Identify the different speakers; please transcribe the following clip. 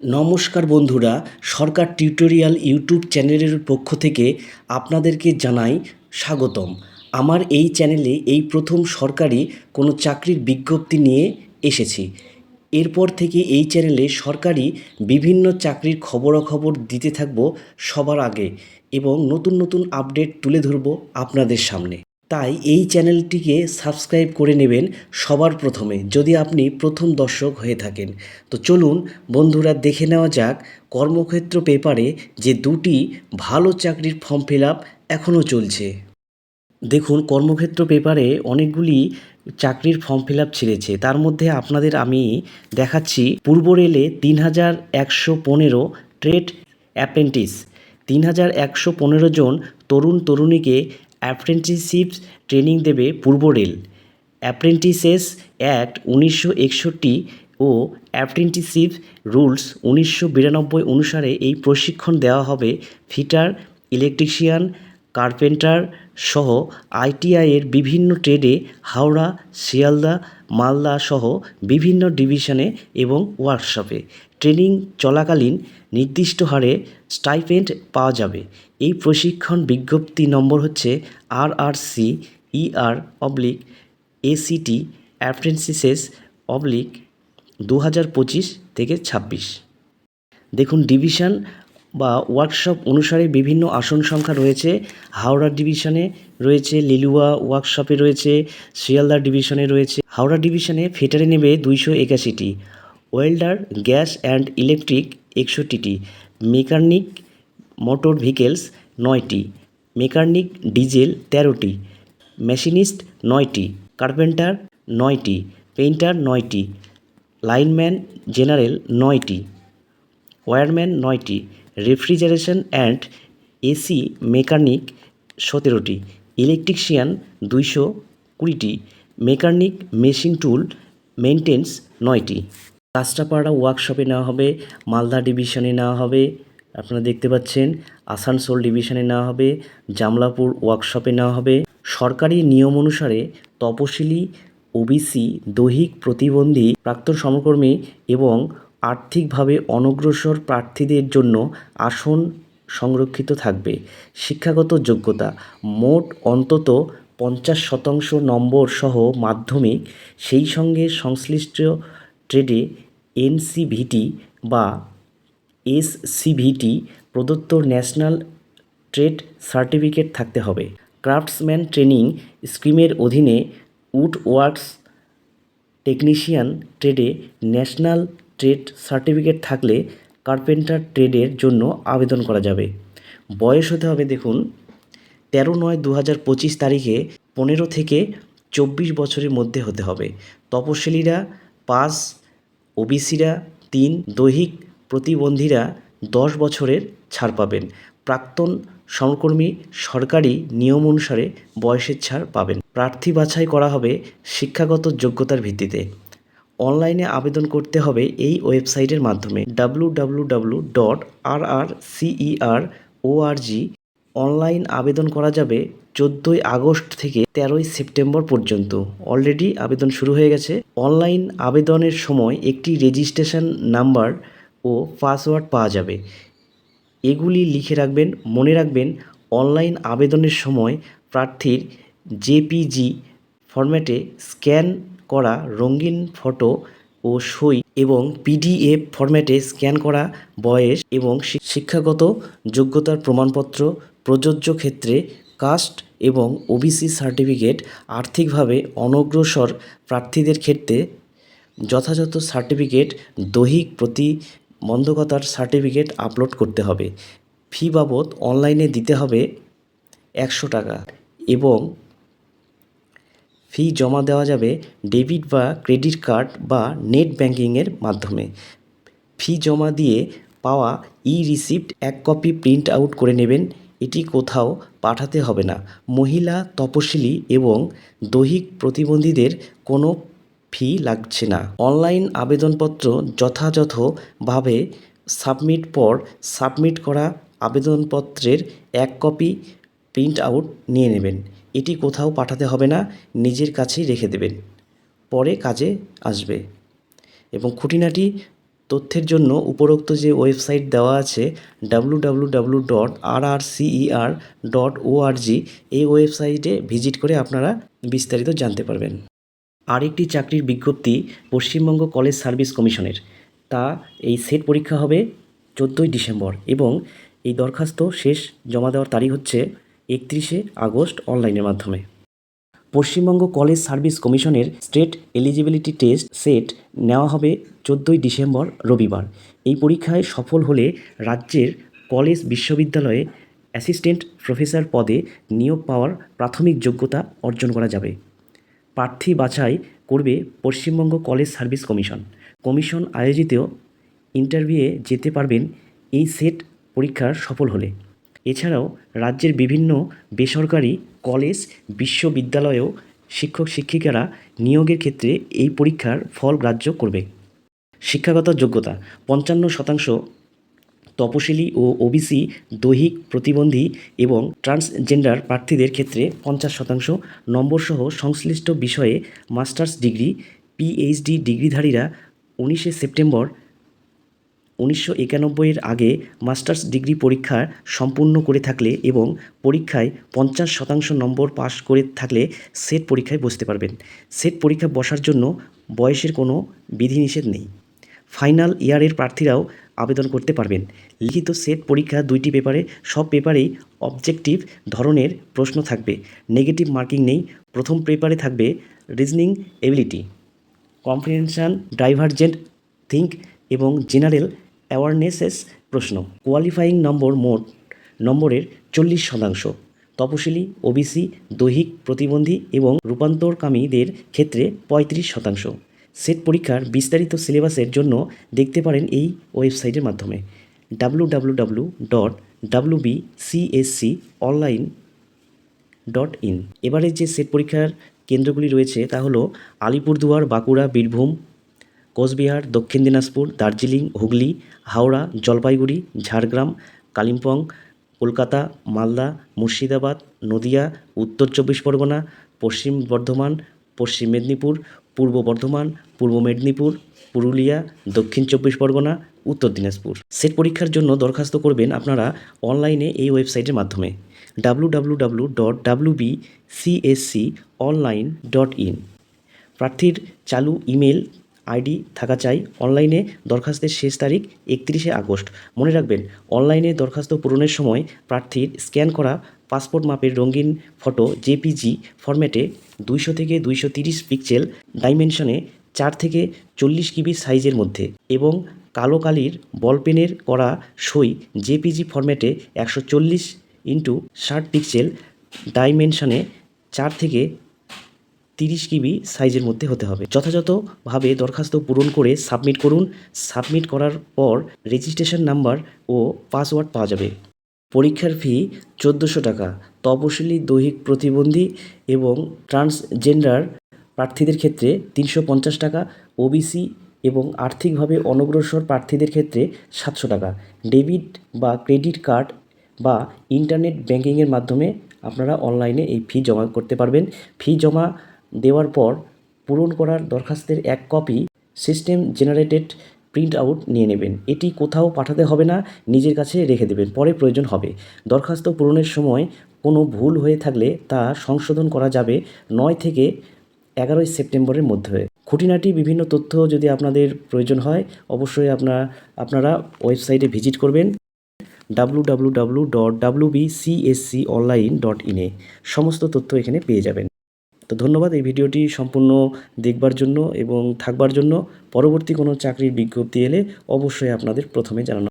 Speaker 1: নমস্কার বন্ধুরা, সরকার tutorial YouTube চ্যানেলের পক্ষ থেকে আপনাদেরকে জানাই স্বাগতম। আমার এই চ্যানেলে এই প্রথম সরকারি কোনো চাকরির বিজ্ঞপ্তি নিয়ে এসেছি। এরপর থেকে এই চ্যানেলে সরকারি বিভিন্ন চাকরির খবরাখবর দিতে থাকব সবার আগে এবং নতুন নতুন আপডেট তুলে ধরবো আপনাদের সামনে। তাই এই চ্যানেলটিকে সাবস্ক্রাইব করে নেবেন সবার প্রথমে, যদি আপনি প্রথম দর্শক হয়ে থাকেন। তো চলুন বন্ধুরা দেখে নেওয়া যাক কর্মক্ষেত্র পেপারে যে দুটি ভালো চাকরির ফর্ম ফিল আপ এখনও চলছে। দেখুন, কর্মক্ষেত্র পেপারে অনেকগুলি চাকরির ফর্ম ফিল আপ ছেড়েছে। তার মধ্যে আপনাদের আমি দেখাচ্ছি, পূর্ব রেলে তিন হাজার একশো পনেরো ট্রেড অ্যাপ্রেন্টিস। তিন হাজার একশো পনেরো জন তরুণ তরুণীকে অ্যাপ্রেন্টিসশিপ ট্রেনিং দেবে পূর্ব রেল। অ্যাপ্রেন্টিসেস অ্যাক্ট উনিশশো একষট্টি ও অ্যাপ্রেন্টিসশিপ রুলস উনিশশো বিরানব্বই অনুসারে এই প্রশিক্ষণ দেওয়া হবে ফিটার, ইলেকট্রিশিয়ান, কার্পেন্টার সহ আইটিআইয়ের বিভিন্ন ট্রেডে হাওড়া, শিয়ালদা, মালদা সহ বিভিন্ন ডিভিশনে এবং ওয়ার্কশপে। ট্রেনিং চলাকালীন নির্দিষ্ট হারে স্টাইপেন্ড পাওয়া যাবে। এই প্রশিক্ষণ বিজ্ঞপ্তি নম্বর হচ্ছে R R C ER oblique ACT apprentices oblique দু হাজার পঁচিশ থেকে ছাব্বিশ। দেখুন ডিভিশন বা ওয়ার্কশপ অনুসারে বিভিন্ন আসন সংখ্যা রয়েছে। হাওড়া ডিভিশনে রয়েছে, লিলুয়া ওয়ার্কশপে রয়েছে, শিয়ালদা ডিভিশনে রয়েছে। হাওড়া ডিভিশনে ফিটারে নেবে দুইশো একাশিটি। ওয়েল্ডার গ্যাস অ্যান্ড ইলেকট্রিক একষট্টিটি। মেকানিক মোটর ভেহিকেলস নয়টি। মেকানিক ডিজেল তেরোটি। মেশিনিস্ট নয়টি। কার্পেন্টার নয়টি। পেইন্টার নয়টি। লাইনম্যান জেনারেল নয়টি। ওয়্যারম্যান নয়টি। রেফ্রিজারেশন অ্যান্ড এসি মেকানিক সতেরোটি। ইলেকট্রিশিয়ান দুইশো কুড়িটি। মেকানিক মেশিন টুল মেনটেন্স নয়টি। কাস্টাপাড়া ওয়ার্কশপে নেওয়া হবে, মালদা ডিভিশনে নেওয়া হবে, আপনারা দেখতে পাচ্ছেন, আসানসোল ডিভিশনে নেওয়া হবে, জামলাপুর ওয়ার্কশপে নেওয়া হবে। সরকারি নিয়ম অনুসারে তপশিলি, ওবিসি, দৈহিক প্রতিবন্ধী, প্রাক্তন সমকর্মী এবং আর্থিকভাবে অনগ্রসর প্রার্থীদের জন্য আসন সংরক্ষিত থাকবে। শিক্ষাগত যোগ্যতা, মোট অন্তত পঞ্চাশ শতাংশ নম্বর সহ মাধ্যমিক, সেই সঙ্গে সংশ্লিষ্ট ট্রেডে এনসিভিটি বা এসসিভিটি প্রদত্ত ন্যাশনাল ট্রেড সার্টিফিকেট থাকতে হবে। ক্রাফটসম্যান ট্রেনিং স্কিমের অধীনে উড ওয়ার্কস টেকনিশিয়ান ট্রেডে ন্যাশনাল ট্রেড সার্টিফিকেট থাকলে কার্পেন্টার ট্রেডের জন্য আবেদন করা যাবে। বয়স হতে হবে, দেখুন, তেরো নয় দু হাজার পঁচিশ তারিখে পনেরো থেকে চব্বিশ বছরের মধ্যে হতে হবে। তপশিলীরা পাঁচ, ওবিসিরা, তিন, দৈহিক প্রতিবন্ধীরা দশ বছরের ছাড় পাবেন। প্রাক্তন সমকর্মী সরকারি নিয়ম অনুসারে বয়সের ছাড় পাবেন। প্রার্থী বাছাই করা হবে শিক্ষাগত যোগ্যতার ভিত্তিতে। অনলাইনে আবেদন করতে হবে এই ওয়েবসাইটের মাধ্যমে W dot R R CER ORG online আবেদন করা যাবে চোদ্দোই আগস্ট থেকে তেরোই সেপ্টেম্বর পর্যন্ত। অলরেডি আবেদন শুরু হয়ে গেছে। অনলাইন আবেদনের সময় একটি রেজিস্ট্রেশন নাম্বার ও পাসওয়ার্ড পাওয়া যাবে। এগুলি লিখে রাখবেন, মনে রাখবেন, অনলাইন আবেদনের সময় প্রার্থীর জেপিজি ফরম্যাটে স্ক্যান করা রঙিন ফটো ও সই এবং পিডিএফ ফরম্যাটে স্ক্যান করা, বয়স এবং শিক্ষাগত যোগ্যতার প্রমাণপত্র, প্রযোজ্য ক্ষেত্রে কাস্ট এবং ওবিসি সার্টিফিকেট, আর্থিকভাবে অনগ্রসর প্রার্থীদের ক্ষেত্রে যথাযথ সার্টিফিকেট, দৈহিক প্রতিবন্ধকতার সার্টিফিকেট আপলোড করতে হবে। ফি বাবদ অনলাইনে দিতে হবে একশো টাকা এবং ফি জমা দেওয়া যাবে ডেবিট বা ক্রেডিট কার্ড বা নেট ব্যাঙ্কিংয়ের মাধ্যমে। ফি জমা দিয়ে পাওয়া ই রিসিপ্ট এক কপি প্রিন্ট আউট করে নেবেন। এটি কোথাও পাঠাতে হবে না। মহিলা তপশিলি এবং দৈহিক প্রতিবন্ধীদের কোনো ফি লাগছে না। অনলাইন আবেদনপত্র যথাযথভাবে সাবমিট পর সাবমিট করা আবেদনপত্রের এক কপি প্রিন্ট আউট নিয়ে নেবেন। এটি কোথাও পাঠাতে হবে না, নিজের কাছেই রেখে দেবেন। পরে কাজে আসবে। এবং খুঁটিনাটি তথ্যের জন্য উপরোক্ত যে ওয়েবসাইট দেওয়া আছে W W W dot R R CER dot ORG এই ওয়েবসাইটে ভিজিট করে আপনারা বিস্তারিত জানতে পারবেন। আরেকটি চাকরির বিজ্ঞপ্তি, পশ্চিমবঙ্গ কলেজ সার্ভিস কমিশনের। তা এই সেট পরীক্ষা হবে চোদ্দোই ডিসেম্বর এবং এই দরখাস্ত শেষ জমা দেওয়ার তারিখ হচ্ছে একত্রিশে আগস্ট অনলাইনের মাধ্যমে। পশ্চিমবঙ্গ কলেজ সার্ভিস কমিশনের স্টেট এলিজিবিলিটি টেস্ট সেট নেওয়া হবে চোদ্দোই ডিসেম্বর রবিবার। এই পরীক্ষায় সফল হলে রাজ্যের কলেজ বিশ্ববিদ্যালয়ে অ্যাসিস্ট্যান্ট প্রফেসর পদে নিয়োগ পাওয়ার প্রাথমিক যোগ্যতা অর্জন করা যাবে। প্রার্থী বাছাই করবে Paschimbanga college service commission. Commission আয়োজিত ইন্টারভিউয়ে যেতে পারবেন এই সেট পরীক্ষার সফল হলে। এছাড়াও রাজ্যের বিভিন্ন বেসরকারি কলেজ, বিশ্ববিদ্যালয়েও শিক্ষক, শিক্ষিকারা নিয়োগের ক্ষেত্রে এই পরীক্ষার ফল গ্রাহ্য করবে। শিক্ষাগত যোগ্যতা, পঞ্চান্ন শতাংশ তপশিলি ও ওবিসি দৈহিক প্রতিবন্ধী এবং ট্রান্সজেন্ডার প্রার্থীদের ক্ষেত্রে পঞ্চাশ শতাংশ। নম্বরসহ সংশ্লিষ্ট বিষয়ে মাস্টার্স ডিগ্রি, পিএইচডি ডিগ্রিধারীরা উনিশে সেপ্টেম্বর উনিশশো একানব্বইয়ের আগে মাস্টার্স ডিগ্রি পরীক্ষা সম্পূর্ণ করে থাকলে এবং পরীক্ষায় পঞ্চাশ শতাংশ নম্বর পাশ করে থাকলে সেট পরীক্ষায় বসতে পারবেন। সেট পরীক্ষা বসার জন্য বয়সের কোনো বিধিনিষেধ নেই। ফাইনাল ইয়ারের প্রার্থীরাও আবেদন করতে পারবেন। লিখিত সেট পরীক্ষা দুইটি পেপারে, সব পেপারেই অবজেক্টিভ ধরনের প্রশ্ন থাকবে। নেগেটিভ মার্কিং নেই। প্রথম পেপারে থাকবে reasoning ability, comprehension, divergent, think এবং জেনারেল অ্যাওয়ারনেসেস প্রশ্ন। কোয়ালিফাইং নম্বর মোট নম্বরের চল্লিশ শতাংশ। তপশিলি ওবিসি দৈহিক প্রতিবন্ধী এবং রূপান্তরকামীদের ক্ষেত্রে পঁয়ত্রিশ শতাংশ। সেট পরীক্ষার বিস্তারিত সিলেবাসের জন্য দেখতে পারেন এই ওয়েবসাইটের মাধ্যমে। W W W dot W B online dot in এবারে যে সেট পরীক্ষার কেন্দ্রগুলি রয়েছে তা হলো আলিপুরদুয়ার, বাঁকুড়া, বীরভূম কোচবিহার, দক্ষিণ দিনাজপুর, দার্জিলিং, হুগলি, হাওড়া, জলপাইগুড়ি, ঝাড়গ্রাম, কালিম্পং, কলকাতা, মালদা, মুর্শিদাবাদ, নদিয়া, উত্তর চব্বিশ পরগনা, পশ্চিম বর্ধমান, পশ্চিম মেদিনীপুর, পূর্ব বর্ধমান, পূর্ব মেদিনীপুর, পুরুলিয়া, দক্ষিণ চব্বিশ পরগনা, উত্তর দিনাজপুর। সেট পরীক্ষার জন্য দরখাস্ত করবেন আপনারা অনলাইনে এই ওয়েবসাইটের মাধ্যমে। W dot W B online dot in প্রার্থীর চালু ইমেল আইডি থাকা চাই। অনলাইনে দরখাস্তের শেষ তারিখ একত্রিশে আগস্ট। মনে রাখবেন, অনলাইনে দরখাস্ত পূরণের সময় প্রার্থীর স্ক্যান করা, পাসপোর্ট মাপের রঙিন ফটো, জেপিজি ফরম্যাটে দুইশো থেকে দুইশো তিরিশ পিক্সেল ডাইমেনশনে চার থেকে চল্লিশ কিবি সাইজের মধ্যে এবং কালো কালির বলপেনের করা সই জেপিজি ফরম্যাটে একশো চল্লিশ ইন্টু ষাট পিক্সেল ডাইমেনশনে চার থেকে তিরিশ কিবি সাইজের মধ্যে হতে হবে। যথাযথভাবে দরখাস্ত পূরণ করে সাবমিট করুন। সাবমিট করার পর রেজিস্ট্রেশন নাম্বার ও পাসওয়ার্ড পাওয়া যাবে। পরীক্ষার ফি চোদ্দোশো টাকা। তপশিলি দৈহিক প্রতিবন্ধী এবং ট্রান্সজেন্ডার প্রার্থীদের ক্ষেত্রে তিনশো পঞ্চাশ টাকা, ওবিসি এবং আর্থিকভাবে অনগ্রসর প্রার্থীদের ক্ষেত্রে সাতশো টাকা। ডেবিট বা ক্রেডিট কার্ড বা ইন্টারনেট ব্যাঙ্কিংয়ের মাধ্যমে আপনারা অনলাইনে এই ফি জমা করতে পারবেন। ফি জমা দেওয়ার পর পূরণ করার দরখাস্তের এক copy system generated print out নিয়ে নেবেন। এটি কোথাও পাঠাতে হবে না, নিজের কাছে রেখে দেবেন, পরে প্রয়োজন হবে। দরখাস্ত পূরণের সময় কোনো ভুল হয়ে থাকলে তা সংশোধন করা যাবে নয় থেকে এগারোই সেপ্টেম্বরের মধ্যে। খুঁটিনাটি বিভিন্ন তথ্য যদি আপনাদের প্রয়োজন হয়, অবশ্যই আপনারা আপনারা ওয়েবসাইটে ভিজিট করবেন W W dot B CSC online dot ইনে সমস্ত তথ্য এখানে পেয়ে যাবেন। তো ধন্যবাদ, এই ভিডিওটি সম্পূর্ণ দেখবার জন্য এবং থাকবার জন্য। পরবর্তী কোনো চাকরির বিজ্ঞপ্তি এলে অবশ্যই আপনাদের প্রথমে জানানো